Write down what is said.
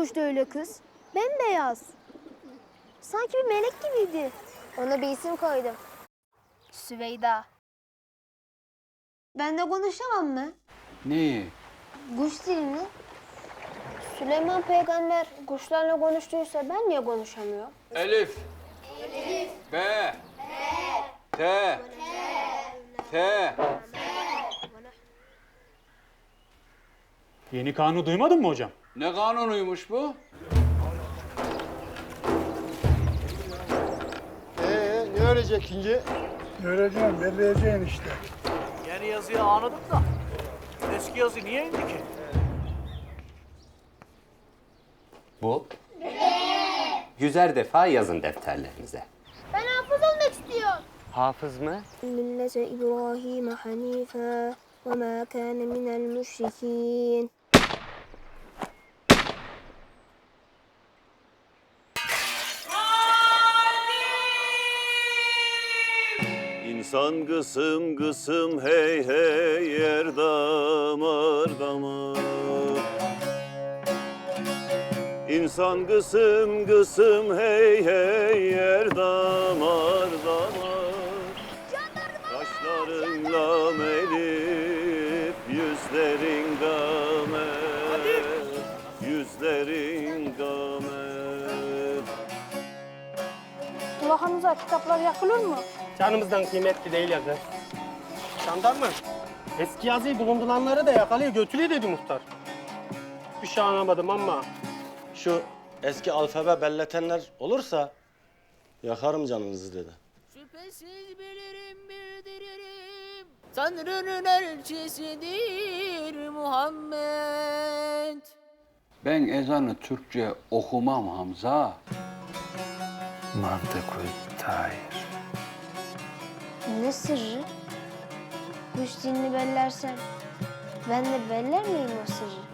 kuştu öyle kız? Bembeyaz. Sanki bir melek gibiydi. Ona bir isim koydum. Süveyda. Ben de konuşamam mı? Neyi? Kuş dilini. Süleyman peygamber kuşlarla konuştuysa ben niye konuşamıyorum? Elif. B. T. T. Yeni kanunu duymadın mı hocam? Ne kanunuymuş bu? Ee, ne öğrenecek şimdi? Göreceğim, belleyeceksin işte. Yeni yazıyı anladım da eski yazı niye indi ki? Bu. Yüzer defa yazın defterlerinize. Ben hafız olmak istiyorum. Hafız mı? Millete İbrahim hanife ve ma kana minel müşrikin. İnsan kısım kısım hey hey yer damar damar. İnsan kısım kısım hey hey yer damar damar. Kaşların lam elif yüzlerin gamer Yüzlerin gamer Kulağınıza kitaplar yakılır mı? Canımızdan kıymetli değil ya kız. Jandarma, eski yazıyı bulunduranları da yakalıyor, götürüyor dedi muhtar. Bir şey anlamadım ama şu eski alfabe belletenler olursa yakarım canınızı dedi. Şüphesiz bilirim bildiririm. Tanrı'nın elçisidir Muhammed. Ben ezanı Türkçe okumam Hamza. Ne sırrı? Dilini bellersem ben de beller miyim o sırrı?